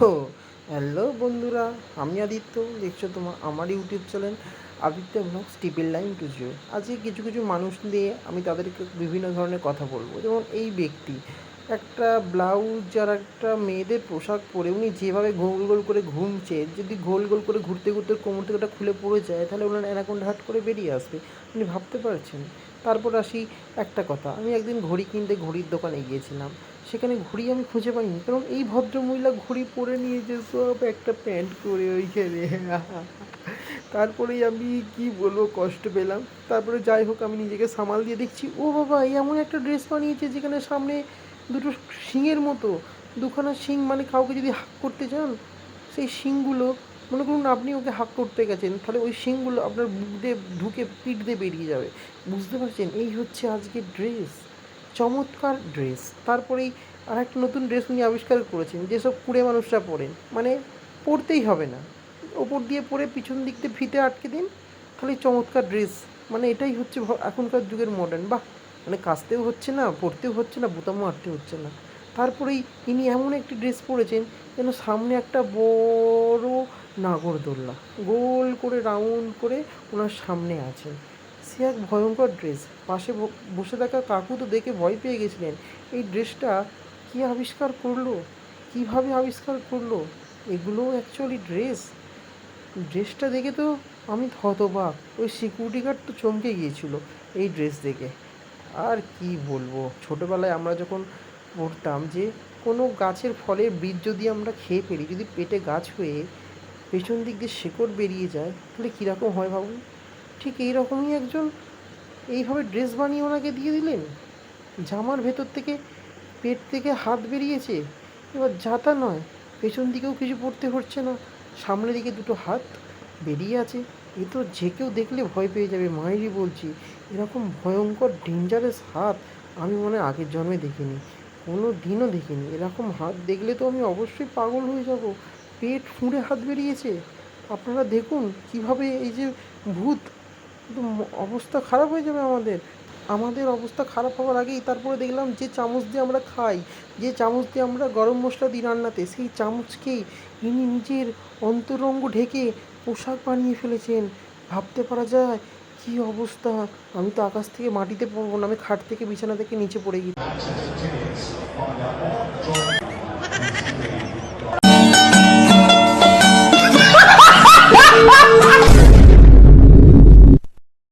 Hello বন্ধুরা, আমি আদিত্য, দেখছ তোমার আমার ইউটিউব চ্যানেল আদিত্য ব্লগ স্টিপিল লাইন টু জিও। আজকে কিছু কিছু মানুষ নিয়ে আমি তাদেরকে বিভিন্ন ধরনের কথা বলব। যেমন এই ব্যক্তি একটা ব্লাউজ আর একটা মেয়েদের পোশাক পরে উনি যেভাবে গোল গোল করে ঘুমছে, যদি গোল গোল করে ঘুরতে ঘুরতে কোমর থেকে ওটা খুলে পড়ে যায়, তাহলে ওনার অ্যানাকোন্ডা হাট করে বেরিয়ে আসবে। আপনি ভাবতে পারছেন। তারপর আসি একটা কথা, আমি একদিন ঘড়ি কিনতে ঘড়ির দোকানে গিয়েছিলাম। সেখানে ঘড়ি আমি খুঁজে পাইনি, কারণ এই ভদ্রমহিলা ঘড়ি পরে নিয়েছে সব একটা প্যান্ট করে ওইখানে। তারপরেই আমি কি বলব, কষ্ট পেলাম। তারপরে যাই হোক, আমি নিজেকে সামাল দিয়ে দেখছি, ও বাবা এমন একটা ড্রেস বানিয়েছে যেখানে সামনে দুটো শিঙের মতো, দুখানা শিং মানে কাউকে যদি হাক করতে চান, সেই শিংগুলো, মনে করুন আপনি ওকে হাক করতে গেছেন, তাহলে ওই শিংগুলো আপনার বুক দিয়ে ঢুকে পিঠ দিয়ে বেরিয়ে যাবে। বুঝতে পারছেন? এই হচ্ছে আজকে ড্রেস, চমৎকার ড্রেস। তারপরেই আর একটা নতুন ড্রেস উনি আবিষ্কার করেছেন, যেসব কুড়ে মানুষরা পরেন। মানে পরতেই হবে না। ওপর দিয়ে পরে পিছন দিক দিয়ে ফিতে আটকে দিন তাহলে চমৎকার ড্রেস। মানে এটাই হচ্ছে এখনকার যুগের মডার্ন বাহ! মানে কাচতেও হচ্ছে না, পরতেও হচ্ছে না বোতামও আটতে হচ্ছে না। তারপরেই ইনি এমন একটি ড্রেস পরেছেন যেন সামনে একটা বড় নাগরদোল্লা, গোল করে, রাউন্ড করে ওনার সামনে আছে সে এক ভয়ঙ্কর ড্রেস। পাশে বসে থাকা কাকু তো দেখে ভয় পেয়ে গেছিলেন। এই ড্রেসটা কী আবিষ্কার করল? কীভাবে আবিষ্কার করল? এগুলো অ্যাকচুয়ালি ড্রেস। ড্রেসটা দেখে তো আমি হতবাক ওই সিকিউরিটি গার্ড তো চমকে গিয়েছিল এই ড্রেস দেখে। আর কি বলব? ছোটোবেলায় আমরা যখন পড়তাম যে কোনো গাছের ফলের বীজ যদি আমরা খেয়ে ফেলি, যদি পেটে গাছ হয়ে পেছন দিক দিয়ে শেকড় বেরিয়ে যায়, তাহলে কীরকম হয় ভাবুন? ঠিক এই রকমই একজন এইভাবে ড্রেস বানিয়ে ওনাকে দিয়ে দিলেন। জামার ভেতর থেকে পেট থেকে হাত বেরিয়েছে। এবার যাতা নয়, পেছন দিকেও কিছু পড়তে হচ্ছে না, সামনের দিকে দুটো হাত। বেরিয়ে আছে, এ তো যে কেউ দেখলে ভয় পেয়ে যাবে, মায়েরই বলছি। এরকম ভয়ঙ্কর ডেঞ্জারাস হাত আমি মনে হয় আগের জন্মে দেখিনি কোনো দিনও দেখিনি। এরকম হাত দেখলে তো আমি অবশ্যই পাগল হয়ে যাব। পেট ফুঁড়ে হাত বেরিয়েছে। আপনারা দেখুন কীভাবে এই যে ভূত অবস্থা খারাপ হয়ে যাবে আমাদের। আমাদের অবস্থা খারাপ হওয়ার আগেই তারপরে দেখলাম যে চামচ দিয়ে আমরা খাই, যে চামচ দিয়ে আমরা গরম মশলা দিই রান্নাতে, সেই চামচকেই ইনি নিজের অন্তরঙ্গ ঢেকে পোশাক বানিয়ে ফেলেছেন। ভাবতে পারা যায় কী অবস্থা? আমি তো আকাশ থেকে মাটিতে পড়ব না, আমি খাট থেকে বিছানা থেকে নিচে পড়ে গেছি।